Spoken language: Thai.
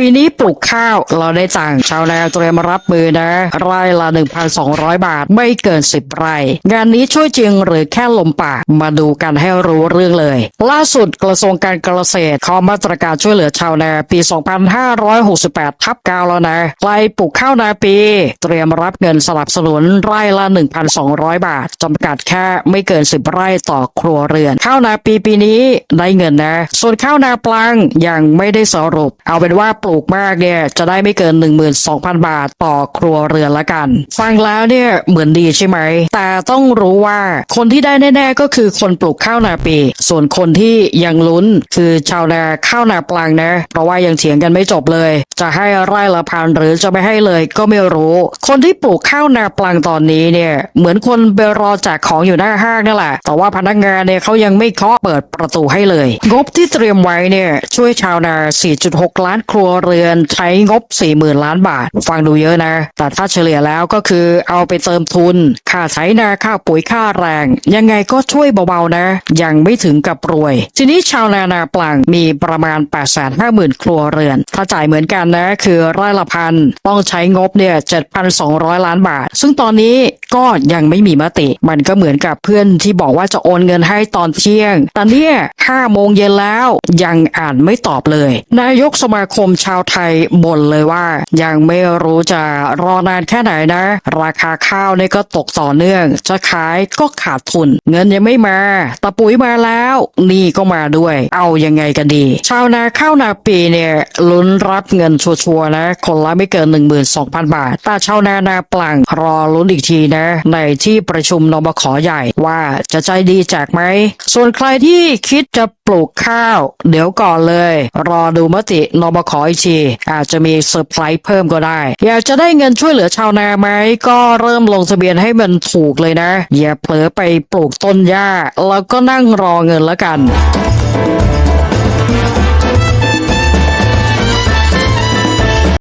ปีนี้ปลูกข้าวเราได้ตังชาวนาเตรียมรับมือนะไร่ละ 1,200 บาทไม่เกิน 10 ไร่ งานนี้ช่วยจริงหรือแค่ลมปากมาดูกันให้รู้เรื่องเลย ล่าสุดกระทรวงการเกษตรขอมาตรการช่วยเหลือชาวนาปี 2568 ทับ9แล้วนะใครปลูกข้าวนาปี เตรียมรับเงินสนับสนุนไร่ละ 1,200 บาทจำกัดแค่ไม่เกิน 10 ไร่ต่อครัวเรือน ข้าวนาปีปีนี้ได้เงินนะ ส่วนข้าวนาปลังยังไม่ได้สรุป เอาเป็นว่าปลูกมากเนี่ยจะได้ไม่เกิน 12,000 บาทต่อครัวเรือนละกัน ฟังแล้วเนี่ยเหมือนดีใช่ไหม แต่ต้องรู้ว่าคนที่ได้แน่ๆก็คือคนปลูกข้าวนาปี ส่วนคนที่ยังลุ้นคือชาวนาข้าวนาปลังนะ เพราะว่ายังเถียงกันไม่จบเลย จะให้ไร่ละพันหรือจะไม่ให้เลยก็ไม่รู้ คนที่ปลูกข้าวนาปลังตอนนี้เนี่ยเหมือนคนไปรอแจกของอยู่หน้าห้างนั่นแหละ แต่ว่าพนักงานเนี่ยเขายังไม่เคาะเปิดประตูให้เลย งบที่เตรียมไว้เนี่ยช่วยชาวนา 4.6 ล้านครัวเรือนใช้งบ 40,000 ล้านบาท ฟังดูเยอะนะ แต่ถ้าเฉลี่ยแล้วก็คือเอาไปเติมทุน ค่าใช้นาค่าปุ๋ยค่าแรง ยังไงก็ช่วยเบาๆนะ ยังไม่ถึงกับรวย ทีนี้ชาวนานาปลังมีประมาณ 850,000 ครัวเรือน ถ้าจ่ายเหมือนกันนะคือไร่ละพันต้องใช้งบเนี่ย 7,200 ล้านบาท ซึ่งตอนนี้ก็ยังไม่มีมติ มันก็เหมือนกับเพื่อนที่บอกว่าจะโอนเงินให้ตอนเที่ยง แต่เนี่ย5โมงเย็นแล้วยังอ่านไม่ตอบเลย นายกสมาคมชาวไทยบ่นเลยว่า ยังไม่รู้จะรอนานแค่ไหนนะ ราคาข้าวนี่ก็ตกต่อเนื่อง จะขายก็ขาดทุน เงินยังไม่มาแต่ปุ๋ยมาแล้วนี่ก็มาด้วย เอายังไงกันดี ชาวนาข้าวนาปีเนี่ยลุ้นรับเงินชัวร์ๆนะ คนละไม่เกิน 12,000 บาท แต่ชาวนานาปลังรอลุ้นอีกทีนะ ในที่ประชุมนบขใหญ่ว่าจะใจดีแจกไหม ส่วนใครที่คิดจะปลูกข้าว เดี๋ยวก่อนเลย รอดูมตินบขอีที อาจจะมีเซอร์ไพรส์เพิ่มก็ได้ อยากจะได้เงินช่วยเหลือชาวนาไหมก็เริ่มลงทะเบียนให้มันถูกเลยนะ อย่าเผลอไปปลูกต้นหญ้า แล้วก็นั่งรอเงินแล้วกัน